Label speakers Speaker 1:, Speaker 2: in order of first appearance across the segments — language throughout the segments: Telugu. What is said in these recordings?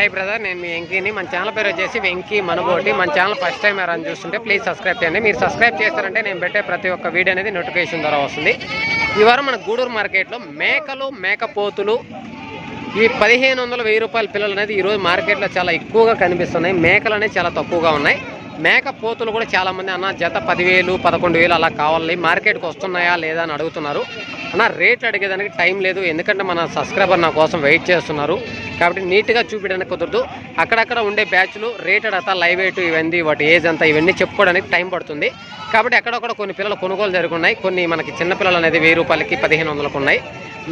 Speaker 1: హాయ్ బ్రదర్ నేను మీ వెంకీని. మన ఛానల్ పేరు వచ్చేసి వెంకీ మనబోటి మన ఛానల్ ఫస్ట్ టైం ఎవరైనా చూస్తుంటే ప్లీజ్ సబ్స్క్రైబ్ చేయండి. మీరు సబ్స్క్రైబ్ చేస్తారంటే నేను పెట్టే ప్రతి ఒక్క వీడియో అనేది నోటిఫికేషన్ ద్వారా వస్తుంది. ఈ వారం మన గూడూరు మార్కెట్లో మేకలు మేకపోతులు ఈ పదిహేను వందల వెయ్యి రూపాయల పిల్లలు అనేది ఈరోజు మార్కెట్లో చాలా ఎక్కువగా కనిపిస్తున్నాయి. మేకలు అనేది చాలా తక్కువగా ఉన్నాయి. మేక పోతులు కూడా చాలా మంది అన్న జత పదివేలు పదకొండు వేలు అలా కావాలి మార్కెట్కి వస్తున్నాయా లేదా అని అడుగుతున్నారు. అన్న రేట్లు అడిగేదానికి టైం లేదు ఎందుకంటే మన సబ్స్క్రైబర్ నా కోసం వెయిట్ చేస్తున్నారు. కాబట్టి నీట్గా చూపించడానికి కుదరదు. అక్కడక్కడ ఉండే బ్యాచ్లు రేటెడ్ అంతా లైవ్ వెయిట్ ఇవన్నీ వాటి ఏజ్ అంతా ఇవన్నీ చెప్పుకోవడానికి టైం పడుతుంది. కాబట్టి అక్కడక్కడ కొన్ని పిల్లలు కొనుగోలు జరుగున్నాయి. కొన్ని మనకి చిన్న పిల్లలు అనేది వెయ్యి రూపాయలకి పదిహేను వందలకు ఉన్నాయి.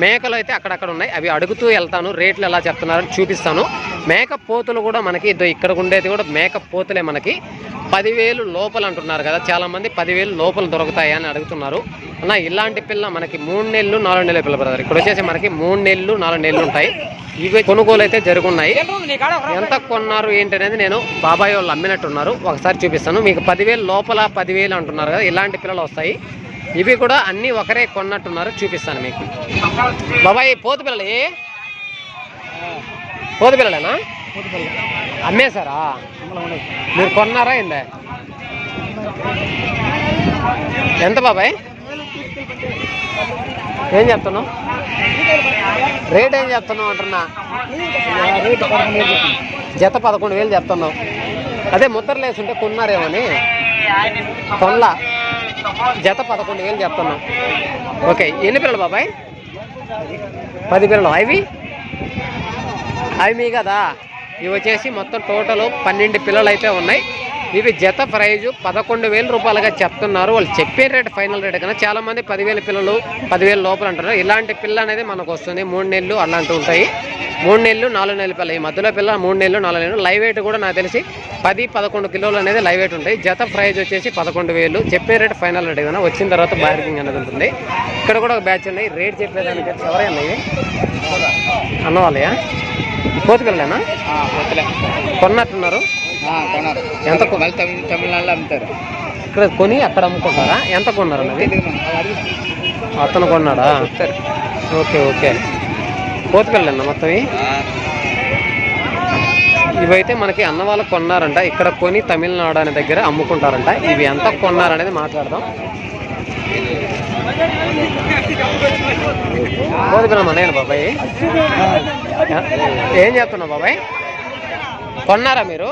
Speaker 1: మేకలు అయితే అక్కడక్కడ ఉన్నాయి. అవి అడుగుతూ వెళ్తాను. రేట్లు ఎలా చెప్తున్నారని చూపిస్తాను. మేక పోతులు కూడా మనకి ఇక్కడ ఉండేది కూడా మేక పోతులే మనకి. పదివేలు లోపల అంటున్నారు కదా. చాలా మంది పదివేలు లోపల దొరుకుతాయి అని అడుగుతున్నారు. అన్న ఇలాంటి పిల్ల మనకి మూడు నెలలు నాలుగు నెలల పిల్ల బ్రదర్ ఇక్కడ వచ్చేసి మనకి మూడు నెలలు నాలుగు నెలలు ఉంటాయి. ఇవి కొనుగోలు అయితే జరుగున్నాయి. ఎంత కొన్నారు ఏంటి అనేది నేను బాబాయ్ వాళ్ళు అమ్మినట్టున్నారు. ఒకసారి చూపిస్తాను. మీకు పదివేలు లోపల పదివేలు అంటున్నారు కదా. ఇలాంటి పిల్లలు వస్తాయి. ఇవి కూడా అన్నీ ఒకరే కొన్నట్టున్నారు. చూపిస్తాను మీకు. బాబాయ్ పోతు పిల్లలు పోతు పిల్లలేనా? అమ్మేశారా? మీరు కొన్నారా ఇందా ఎంత బాబాయ్? ఏం చెప్తున్నావు రేట్ ఏం చెప్తున్నావు అంటున్నా? జత పదకొండు వేలు చెప్తున్నావు అదే ముద్ర కొన్నారేమో కొన్నారేమని కొనలా. జత పదకొండు వేలు చెప్తున్నాం. ఓకే ఎన్ని పిల్లలు బాబాయ్? పది పిల్లలు. అవి? అవి మీ కదా? ఇవి వచ్చేసి మొత్తం టోటల్ పన్నెండు పిల్లలు అయితే ఉన్నాయి. ఇవి జత ప్రైజు పదకొండు వేల రూపాయలుగా చెప్తున్నారు. వాళ్ళు చెప్పే రేట్ ఫైనల్ రేట్ కన్నా చాలామంది పదివేల పిల్లలు పదివేల లోపల అంటారు ఇలాంటి పిల్ల అనేది మనకు వస్తుంది. మూడు నెలలు అలాంటివి ఉంటాయి. మూడు నెలలు నాలుగు నెలల పిల్ల. ఈ మధ్యలో పిల్ల మూడు నెలలు నాలుగు నెలలు. లైవ్ వెయిట్ కూడా నాకు తెలిసి పది పదకొండు కిలోలు అనేది లైవ్ వెయిట్ ఉంటాయి జత ప్రైజ్ వచ్చేసి పదకొండు వేలు. చెప్పే రేట్ ఫైనల్ రేట్ కదా వచ్చిన తర్వాత బార్గింగ్ అనేది ఉంటుంది. ఇక్కడ కూడా ఒక బ్యాచ్ ఉన్నాయి. రేట్ చెప్పేదానికి ఎవరైనా ఇవి అన్నవాళ్ళయా? కోతి పిల్లలేనా కొన్నట్టున్నారు. ఎంత
Speaker 2: తమిళనాడులో అమ్ముతారు.
Speaker 1: ఇక్కడ కొని అక్కడ అమ్ముకుంటారా? ఎంత కొన్నారు అతను కొన్నాడా? Okay okay. కోతి మొత్తం ఇవైతే మనకి అన్న వాళ్ళు కొన్నారంట. ఇక్కడ కొని తమిళనాడు అనే దగ్గర అమ్ముకుంటారంట. ఇవి ఎంత కొన్నారనేది మాట్లాడదాం. కోతి నేను బాబాయ్. ఏం చేస్తున్నావు బాబాయ్? కొన్నారా మీరు?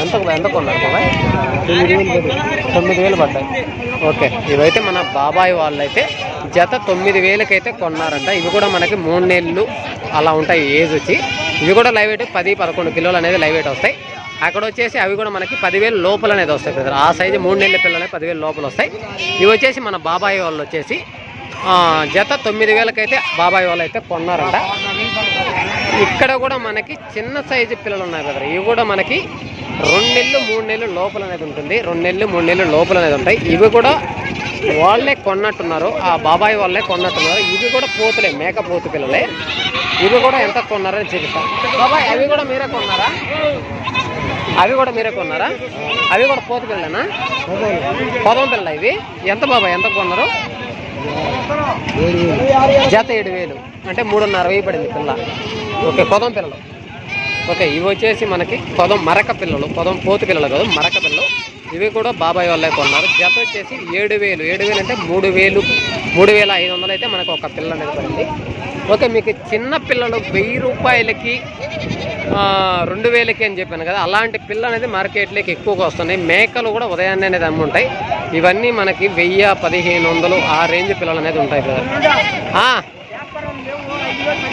Speaker 1: ఎంత ఎంత కొన్నారు బాబాయ్? తొమ్మిది వేలు పడ్డాయి. ఓకే ఇవైతే మన బాబాయ్ వాళ్ళైతే జత తొమ్మిది వేలకైతే కొన్నారంట. ఇవి కూడా మనకి మూడు నెలలు అలా ఉంటాయి ఏజ్ వచ్చి. ఇవి కూడా లైవ్ వెయిట్ పది పదకొండు కిలోలు అనేది లైవ్ వెయిట్ వస్తాయి. అక్కడ వచ్చేసి అవి కూడా మనకి పదివేలు లోపల అనేది వస్తాయి బ్రదర్ ఆ సైజు మూడు నెలల పిల్లలు అనేది పదివేలు లోపల వస్తాయి. ఇవి వచ్చేసి మన బాబాయ్ వాళ్ళు వచ్చేసి జత తొమ్మిది వేలకైతే బాబాయ్ వాళ్ళు అయితే కొన్నారంట. ఇక్కడ కూడా మనకి చిన్న సైజు పిల్లలు ఉన్నాయి కదా ఇవి కూడా మనకి రెండు నెలలు మూడు నెలలు లోపల అనేది ఉంటుంది. రెండు నెలలు మూడు నెలలు లోపల అనేది ఉంటాయి. ఇవి కూడా వాళ్ళే కొన్నట్టున్నారు ఆ బాబాయ్ వాళ్ళే కొన్నట్టున్నారు. ఇవి కూడా పోతులే మేక పోతు పిల్లలే. ఇవి కూడా ఎంత కొన్నారని చూపిస్తాం. బాబాయ్ అవి కూడా మీరే కొన్నారా? అవి కూడా మీరే కొన్నారా? అవి కూడా పోతు పిల్లనా పొదం పిల్ల ఇవి? ఎంత బాబాయ్ ఎంత కొన్నారు? జత ఏడు వేలు. అంటే మూడున్నర వేయి పడింది పిల్ల. ఓకే పొదం పిల్లలు. ఓకే ఇవి వచ్చేసి మనకి పొదం మరక పిల్లలు పొదం పోతు పిల్లలు కాదు మరక పిల్లలు. ఇవి కూడా బాబాయ్ వాళ్ళే కొన్నారు. జత వచ్చేసి ఏడు వేలు. ఏడు వేలు అంటే మూడు వేలు. మూడు వేల ఐదు వందలు అయితే మనకు ఒక పిల్ల అనేది పడింది. ఓకే మీకు చిన్న పిల్లలు వెయ్యి రూపాయలకి రెండు వేలకి అని చెప్పాను కదా అలాంటి పిల్ల అనేది మార్కెట్లోకి ఎక్కువగా వస్తున్నాయి మేకలు కూడా ఉదయాన్నే అనేది అమ్ముంటాయి. ఇవన్నీ మనకి వెయ్యి పదిహేను వందలు ఆ రేంజ్ పిల్లలు అనేది ఉంటాయి కదా.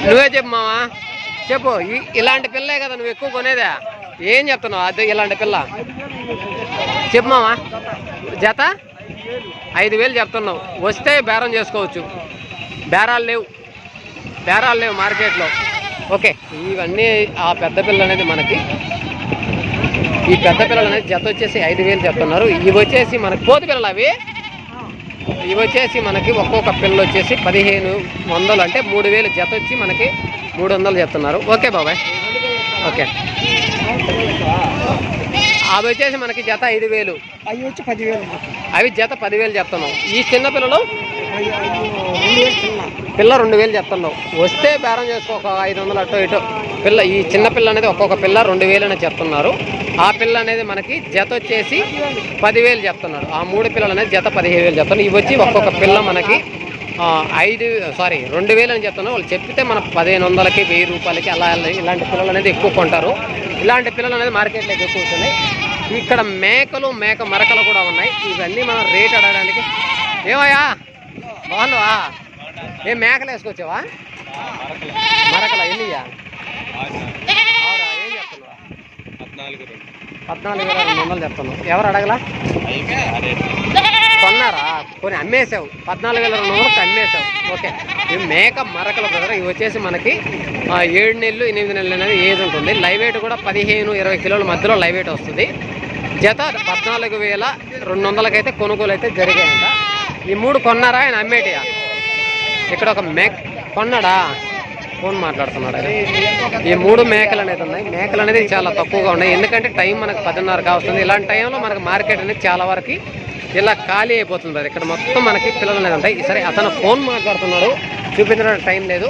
Speaker 1: నువ్వే చెప్పు మావా. చెప్పు ఇలాంటి పిల్లే కదా నువ్వు ఎక్కువ కొనేదా? ఏం చెప్తున్నావు అదే ఇలాంటి పిల్ల. చెప్పు మావా జత? ఐదు వేలు చెప్తున్నావు. వస్తే బేరం చేసుకోవచ్చు. బేరాలు లేవు. బేరాలు లేవు మార్కెట్లో. ఓకే. ఇవన్నీ ఆ పెద్ద పిల్ల అనేది మనకి ఈ పెద్ద పిల్లలు అనేది జత వచ్చేసి ఐదు వేలు చెప్తున్నారు. ఇవి వచ్చేసి మనకి పోతు పిల్లలు అవి. ఇవి వచ్చేసి మనకి ఒక్కొక్క పిల్లలు వచ్చేసి పదిహేను వందలు అంటే మూడు వేలు జత వచ్చి మనకి మూడు వందలు చెప్తున్నారు. ఓకే బాబాయ్. ఓకే. అవి వచ్చేసి మనకి జత ఐదు వేలు.
Speaker 2: అవి వచ్చి పదివేలు
Speaker 1: అవి జత పదివేలు చెప్తున్నాం ఈ చిన్న పిల్లలు? పిల్ల రెండు వేలు చెప్తున్నావు వస్తే బేరం చేసుకో ఒక ఐదు వందలు అటు ఇటు. పిల్ల ఈ చిన్న పిల్ల అనేది ఒక్కొక్క పిల్ల రెండు వేలు అనేది చెప్తున్నారు. ఆ పిల్ల అనేది మనకి జత వచ్చేసి పదివేలు చెప్తున్నారు ఆ మూడు పిల్లలు అనేది జత పదిహేను వేలు చెప్తున్నారు ఇవి వచ్చి ఒక్కొక్క పిల్ల మనకి ఐదు సారీ రెండు వేలు అని చెప్తున్నారు వాళ్ళు చెప్పితే మన పదిహేను వందలకి వెయ్యి రూపాయలకి అలా ఇలాంటి పిల్లలు అనేది ఎక్కువ కొంటారు. ఇలాంటి పిల్లలు అనేది మార్కెట్లో ఎక్కువ ఉంటుంది ఇక్కడ మేకలు మేక మరకలు కూడా ఉన్నాయి. ఇవన్నీ మనం రేట్ అడగడానికి. ఏమయ్యా? బాగున్నావా? ఏం మేకలు వేసుకొచ్చావా? మరకల ఎన్నియా అవురా ఏం చెప్తున్నావా? పద్నాలుగు వేల రెండు వందలు చెప్తున్నావు. ఎవరు అడగలా? కొన్నారా? కొన్ని అమ్మేసావు పద్నాలుగు వేల రెండు వందలకు అమ్మేసావు ఓకే. ఇవి మేక మరకల బ్రదర్ ఇవి వచ్చేసి మనకి ఏడు నెలలు ఎనిమిది నెలలు అనేది ఏజ్ ఉంటుంది. లైవ్ వెయిట్ కూడా పదిహేను ఇరవై కిలోల మధ్యలో లైవ్ వెయిట్ వస్తుంది. జత పద్నాలుగు వేల రెండు వందలకైతే కొనుగోలు అయితే జరిగాయంట. ఈ మూడు కొన్నారా ఆయన అమ్మేటియా ఇక్కడ ఒక మేక్ కొన్నాడా? ఫోన్ మాట్లాడుతున్నాడు ఆయన. ఈ మూడు మేకలు అనేది ఉన్నాయి. మేకలు అనేది చాలా తక్కువగా ఉన్నాయి. ఎందుకంటే టైం మనకు పదిన్నర కావస్తుంది ఇలాంటి టైంలో మనకు మార్కెట్ అనేది చాలా వరకు ఇలా ఖాళీ అయిపోతుంది అది ఇక్కడ మొత్తం మనకి పిల్లలు అనేది ఉంటాయి. సరే అతను ఫోన్ మాట్లాడుతున్నాడు. చూపించడానికి టైం లేదు.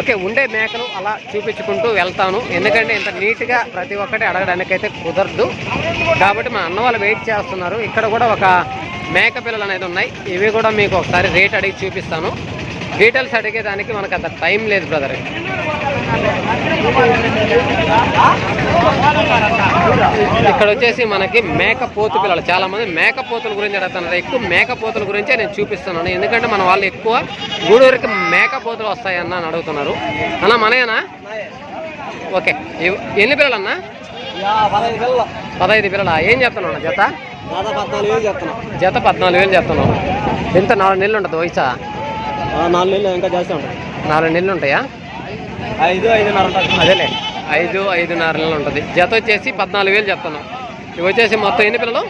Speaker 1: ఓకే ఉండే మేకలు అలా చూపించుకుంటూ వెళ్తాను. ఎందుకంటే ఇంత నీట్గా ప్రతి ఒక్కటి అడగడానికైతే కుదరదు. కాబట్టి మా అన్న వాళ్ళు వెయిట్ చేస్తున్నారు. ఇక్కడ కూడా ఒక మేక పిల్లలు అనేది ఉన్నాయి. ఇవి కూడా మీకు ఒకసారి రేట్ అడిగి చూపిస్తాను. డీటెయిల్స్ అడిగేదానికి మనకు అంత టైం లేదు బ్రదర్. ఇక్కడ వచ్చేసి మనకి మేకపోతు పిల్లలు. చాలా మంది మేకపోతుల గురించి అడుగుతున్నారు. ఎక్కువ మేకపోతుల గురించే నేను చూపిస్తున్నాను. ఎందుకంటే మన వాళ్ళు ఎక్కువ గూడూరుకి మేకపోతులు వస్తాయన్న అని అడుగుతున్నారు. అన్న మనయేనా? ఓకే. ఎన్ని పిల్లలు అన్న పదహైదు పిల్లల? ఏం చెప్తున్నావు జత? జత పద్నాలుగు వేలు చెప్తున్నావు ఎంత? నాలుగు నెలలు ఉంటుంది వయసా?
Speaker 2: నాలుగు నెలలు ఇంకా జాస్తి ఉంటుంది
Speaker 1: నాలుగు నెలలు ఉంటాయా?
Speaker 2: ఐదు ఐదున్నర
Speaker 1: అదేలే. ఐదు ఐదున్నర నెలలు ఉంటుంది. జత వచ్చేసి పద్నాలుగు వేలు చెప్తున్నాం. ఇవి వచ్చేసి మొత్తం ఎన్ని పిల్లలు?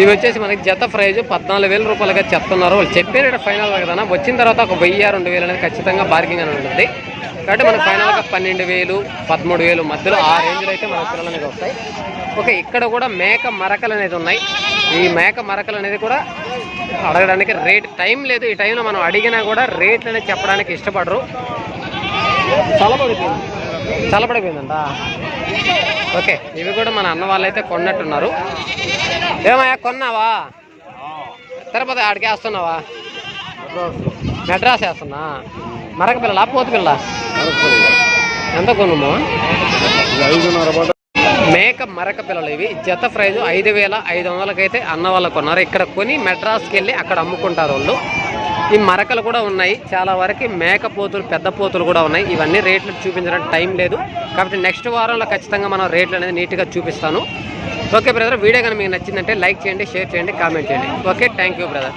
Speaker 1: ఇవి వచ్చేసి మనకి జత ప్రైజ్ పద్నాలుగు వేల రూపాయలుగా చెప్తున్నారు. వాళ్ళు చెప్పే ఫైనల్ కదా వచ్చిన తర్వాత ఒక వెయ్యి రెండు వేలు అనేది ఖచ్చితంగా బార్గింగ్ అని ఉంటుంది. కాబట్టి మనకు ఫైనల్గా పన్నెండు వేలు పదమూడు వేలు మధ్యలో ఆ రేంజ్లో అయితే మన పిల్లలు అనేది వస్తాయి. ఓకే ఇక్కడ కూడా మేక మరకలు అనేది ఉన్నాయి. ఈ మేక మరకలు అనేది కూడా అడగడానికి రేట్ టైం లేదు. ఈ టైంలో మనం అడిగినా కూడా రేట్లు అనేది చెప్పడానికి ఇష్టపడరు. చల్లబడిపోయింది. చల్లబడిపోయిందంట? ఓకే ఇవి కూడా మన అన్న వాళ్ళైతే కొన్నట్టున్నారు. ఏమయ్యా కొన్నావా? తిరుపతి ఆడికి వేస్తున్నావా? మెడ్రాస్ వేస్తున్నా. మరక పిల్ల పోతు పిల్ల. ఎంత కొనుము మేక మరక పిల్లలు ఇవి. జత ప్రైజ్ ఐదు వేల ఐదు వందలకైతే అన్న వాళ్ళు కొన్నారు. ఇక్కడ కొని మెడ్రాస్కి వెళ్ళి అక్కడ అమ్ముకుంటారు వాళ్ళు. ఈ మరకలు కూడా ఉన్నాయి. చాలా వరకు మేక పోతులు పెద్ద పోతులు కూడా ఉన్నాయి. ఇవన్నీ రేట్లు చూపించడానికి టైం లేదు. కాబట్టి నెక్స్ట్ వారంలో ఖచ్చితంగా మనం రేట్లు అనేది నీట్గా చూపిస్తాను. ఓకే బ్రదర్ వీడియో కానీ మీకు నచ్చిందంటే లైక్ చేయండి షేర్ చేయండి కామెంట్ చేయండి. Okay thank you brother.